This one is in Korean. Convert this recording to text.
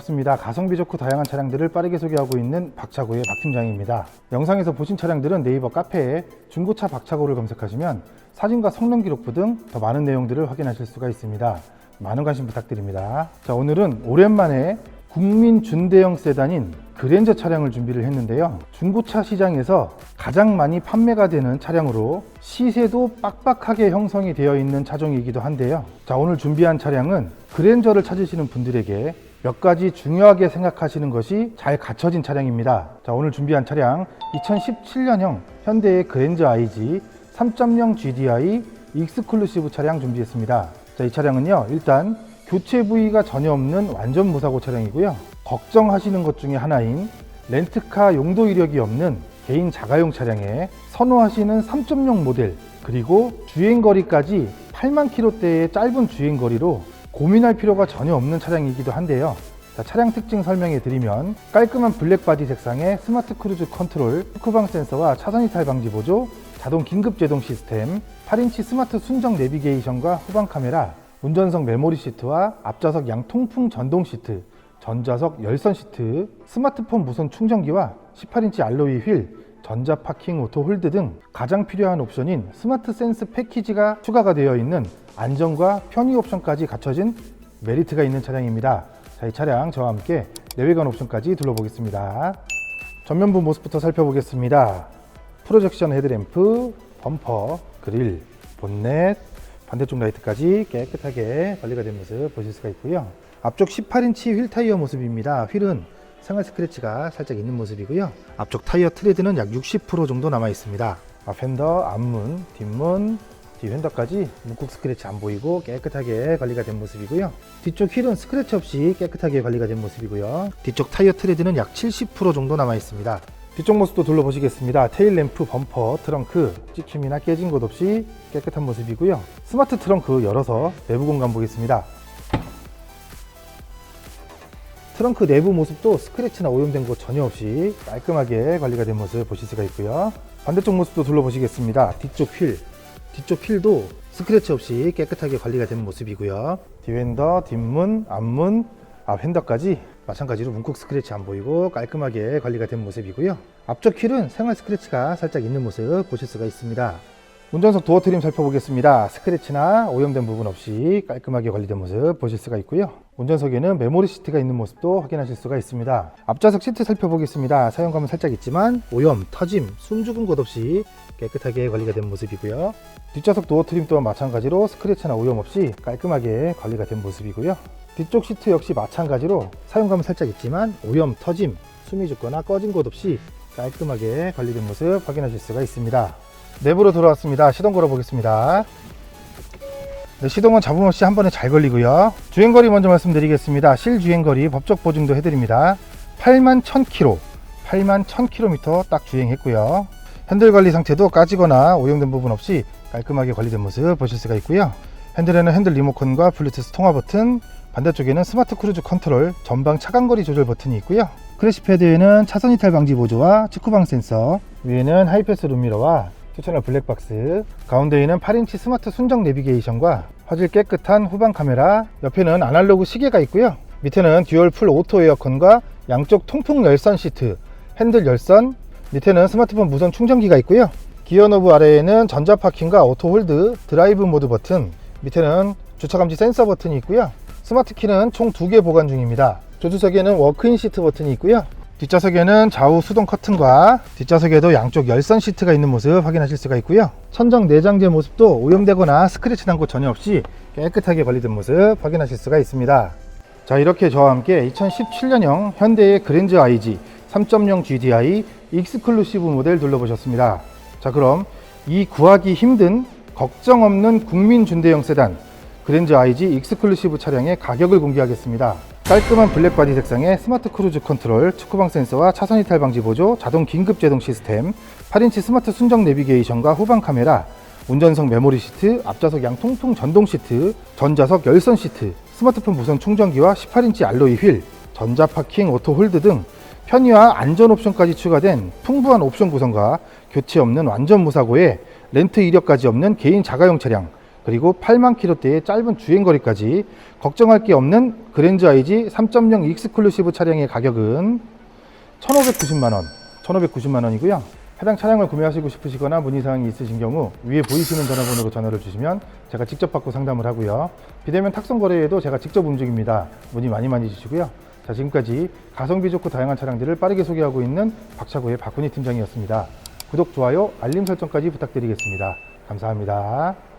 반갑습니다. 가성비 좋고 다양한 차량들을 빠르게 소개하고 있는 박차고의 박 팀장입니다. 영상에서 보신 차량들은 네이버 카페에 중고차 박차고를 검색하시면 사진과 성능 기록부 등 더 많은 내용들을 확인하실 수가 있습니다. 많은 관심 부탁드립니다. 자, 오늘은 오랜만에 국민 준대형 세단인 그랜저 차량을 준비를 했는데요. 중고차 시장에서 가장 많이 판매가 되는 차량으로 시세도 빡빡하게 형성이 되어 있는 차종이기도 한데요. 자, 오늘 준비한 차량은 그랜저를 찾으시는 분들에게 몇 가지 중요하게 생각하시는 것이 잘 갖춰진 차량입니다. 자, 오늘 준비한 차량 2017년형 현대의 그랜저 IG 3.0 GDI 익스클루시브 차량 준비했습니다. 자, 이 차량은요, 일단 교체 부위가 전혀 없는 완전 무사고 차량이고요. 걱정하시는 것 중에 하나인 렌트카 용도 이력이 없는 개인 자가용 차량에 선호하시는 3.0 모델 그리고 주행거리까지 8만 킬로대의 짧은 주행거리로 고민할 필요가 전혀 없는 차량이기도 한데요. 자, 차량 특징 설명해 드리면 깔끔한 블랙 바디 색상의 스마트 크루즈 컨트롤, 후방 센서와 차선 이탈 방지 보조, 자동 긴급 제동 시스템, 8인치 스마트 순정 내비게이션과 후방 카메라, 운전석 메모리 시트와 앞좌석 양 통풍 전동 시트, 전좌석 열선 시트, 스마트폰 무선 충전기와 18인치 알로이 휠, 전자 파킹 오토 홀드 등 가장 필요한 옵션인 스마트 센스 패키지가 추가가 되어 있는 안전과 편의 옵션까지 갖춰진 메리트가 있는 차량입니다. 자, 이 차량 저와 함께 내외관 옵션까지 둘러보겠습니다. 전면부 모습부터 살펴보겠습니다. 프로젝션 헤드램프, 범퍼, 그릴, 본넷, 반대쪽 라이트까지 깨끗하게 관리가 된 모습 보실 수가 있고요. 앞쪽 18인치 휠 타이어 모습입니다. 휠은 생활 스크래치가 살짝 있는 모습이고요. 앞쪽 타이어 트레드는 약 60% 정도 남아 있습니다. 앞 핸더, 앞문, 뒷문, 뒤 핸더까지 묵국 스크래치 안 보이고 깨끗하게 관리가 된 모습이고요. 뒤쪽 휠은 스크래치 없이 깨끗하게 관리가 된 모습이고요. 뒤쪽 타이어 트레드는 약 70% 정도 남아 있습니다. 뒤쪽 모습도 둘러보시겠습니다. 테일 램프, 범퍼, 트렁크, 찍힘이나 깨진 곳 없이 깨끗한 모습이고요. 스마트 트렁크 열어서 내부 공간 보겠습니다. 트렁크 내부 모습도 스크래치나 오염된 곳 전혀 없이 깔끔하게 관리가 된 모습 보실 수가 있고요. 반대쪽 모습도 둘러보시겠습니다. 뒤쪽 휠, 뒤쪽 휠도 스크래치 없이 깨끗하게 관리가 된 모습이고요. 뒤핸더, 뒷문, 앞문, 앞 핸더까지 마찬가지로 문콕 스크래치 안 보이고 깔끔하게 관리가 된 모습이고요. 앞쪽 휠은 생활 스크래치가 살짝 있는 모습 보실 수가 있습니다. 운전석 도어 트림 살펴보겠습니다. 스크래치나 오염된 부분 없이 깔끔하게 관리된 모습 보실 수가 있고요. 운전석에는 메모리 시트가 있는 모습도 확인하실 수가 있습니다. 앞좌석 시트 살펴보겠습니다. 사용감은 살짝 있지만 오염, 터짐, 숨 죽은 곳 없이 깨끗하게 관리가 된 모습이고요. 뒷좌석 도어 트림 또한 마찬가지로 스크래치나 오염 없이 깔끔하게 관리가 된 모습이고요. 뒤쪽 시트 역시 마찬가지로 사용감은 살짝 있지만 오염, 터짐, 숨이 죽거나 꺼진 곳 없이 깔끔하게 관리된 모습 확인하실 수가 있습니다. 내부로 돌아왔습니다. 시동 걸어 보겠습니다. 네, 시동은 잡음 없이 한 번에 잘 걸리고요. 주행거리 먼저 말씀드리겠습니다. 실주행거리 법적 보증도 해드립니다. 8만 1000km, 8만 1000km 딱 주행했고요. 핸들 관리 상태도 까지거나 오염된 부분 없이 깔끔하게 관리된 모습 보실 수가 있고요. 핸들에는 핸들 리모컨과 블루투스 통화 버튼, 반대쪽에는 스마트 크루즈 컨트롤, 전방 차간거리 조절 버튼이 있고요. 크래시 패드에는 차선 이탈 방지 보조와 측후방 센서, 위에는 하이패스 룸미러와 추천할 블랙박스, 가운데에는 8인치 스마트 순정 내비게이션과 화질 깨끗한 후방 카메라, 옆에는 아날로그 시계가 있고요. 밑에는 듀얼 풀 오토 에어컨과 양쪽 통풍 열선 시트, 핸들 열선, 밑에는 스마트폰 무선 충전기가 있고요. 기어 노브 아래에는 전자 파킹과 오토 홀드, 드라이브 모드 버튼, 밑에는 주차 감지 센서 버튼이 있고요. 스마트 키는 총두개 보관 중입니다. 조수석에는 워크인 시트 버튼이 있고요. 뒷좌석에는 좌우 수동 커튼과 뒷좌석에도 양쪽 열선 시트가 있는 모습 확인하실 수가 있고요. 천정 내장재 모습도 오염되거나 스크래치 난 곳 전혀 없이 깨끗하게 관리된 모습 확인하실 수가 있습니다. 자 이렇게 저와 함께 2017년형 현대의 그랜저 IG 3.0 GDI 익스클루시브 모델 둘러보셨습니다. 자 그럼 이 구하기 힘든 걱정 없는 국민 준대형 세단 그랜저 IG 익스클루시브 차량의 가격을 공개하겠습니다. 깔끔한 블랙 바디 색상의 스마트 크루즈 컨트롤, 축구방 센서와 차선 이탈 방지 보조, 자동 긴급 제동 시스템, 8인치 스마트 순정 내비게이션과 후방 카메라, 운전석 메모리 시트, 앞좌석 양 통풍 전동 시트, 전좌석 열선 시트, 스마트폰 무선 충전기와 18인치 알로이 휠, 전자 파킹 오토 홀드 등 편의와 안전 옵션까지 추가된 풍부한 옵션 구성과 교체 없는 완전 무사고에 렌트 이력까지 없는 개인 자가용 차량 그리고 8만 킬로대의 짧은 주행 거리까지 걱정할 게 없는 그랜저 IG 3.0 익스클루시브 차량의 가격은 1,590만 원, 1,590만 원이고요. 해당 차량을 구매하시고 싶으시거나 문의사항이 있으신 경우 위에 보이시는 전화번호로 전화를 주시면 제가 직접 받고 상담을 하고요. 비대면 탁송 거래에도 제가 직접 움직입니다. 문의 많이 많이 주시고요. 자, 지금까지 가성비 좋고 다양한 차량들을 빠르게 소개하고 있는 박차고의 박훈희 팀장이었습니다. 구독, 좋아요, 알림 설정까지 부탁드리겠습니다. 감사합니다.